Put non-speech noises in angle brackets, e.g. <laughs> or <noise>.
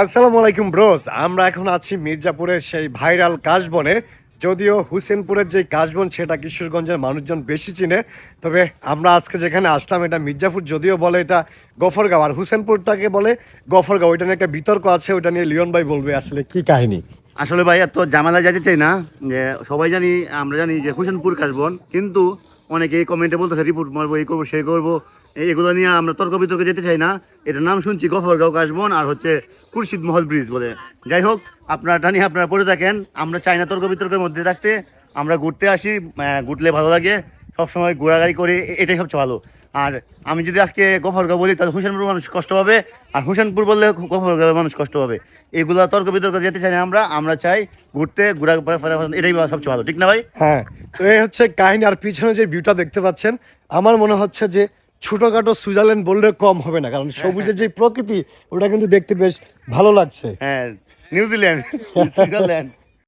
আসসালামু আলাইকুম ব্রোজ আমরা এখন আছি মির্জাপুরের সেই ভাইরাল কাশবনে। যদিও হুসেনপুরের যে কাশবন, সেটা কিশোরগঞ্জের মানুষজন বেশি চিনে। তবে আমরা আজকে যেখানে আসলাম, এটা মির্জাপুর, যদিও বলে এটা গফরগাঁও। আর হুসেনপুরটাকে বলে গফরগাঁও। ওইটা নিয়ে একটা বিতর্ক আছে, ওইটা নিয়ে লিওন ভাই বলবে আসলে কি কাহিনী। আসলে ভাই, এত ঝামেলা যেতে চাই না? যে সবাই জানি, আমরা জানি যে হুসেনপুর কাশবন, কিন্তু অনেকে কমেন্টে বলতেছে, রিপোর্ট মারবো, এই করব, সেই করব। এগুলো নিয়ে আমরা তর্ক বিতর্কে যেতে চাই না। এটার নাম শুনছি গফরগাঁও কাশবন আর হচ্ছে খুরশিদ মহল ব্রিজ বলে। যাই হোক, আপনার টানি, আপনারা পড়ে থাকেন। আমরা চাই না তর্ক বিতর্কের মধ্যে থাকতে। আমরা ঘুরতে আসি ঘুরলে ভালো লাগে। সবসময় ঘোরাঘুরি করি এটাই সবচেয়ে ভালো। আর আমি যদি আজকে গফরগাঁও বলি তাহলে হুসেনপুর মানুষ কষ্ট পাবে আর হুসেনপুর বললে গফরগাঁও মানুষ কষ্ট পাবে। এগুলা তর্ক বিতর্ক যেতে চাই না আমরা আমরা চাই ঘুরতে ঘোরা ফেরা এটাই সবচেয়ে ভালো ঠিক না ভাই? হ্যাঁ তো এই হচ্ছে কাহিনী আর পিছনে যে ভিউটা দেখতে পাচ্ছেন আমার মনে হচ্ছে যে ছোটখাটো সুইজারল্যান্ড বললে কম হবে না কারণ সবুজের যে প্রকৃতি ওটা কিন্তু দেখতে বেশ ভালো লাগছে। হ্যাঁ নিউজিল্যান্ড <laughs> সুইজারল্যান্ড।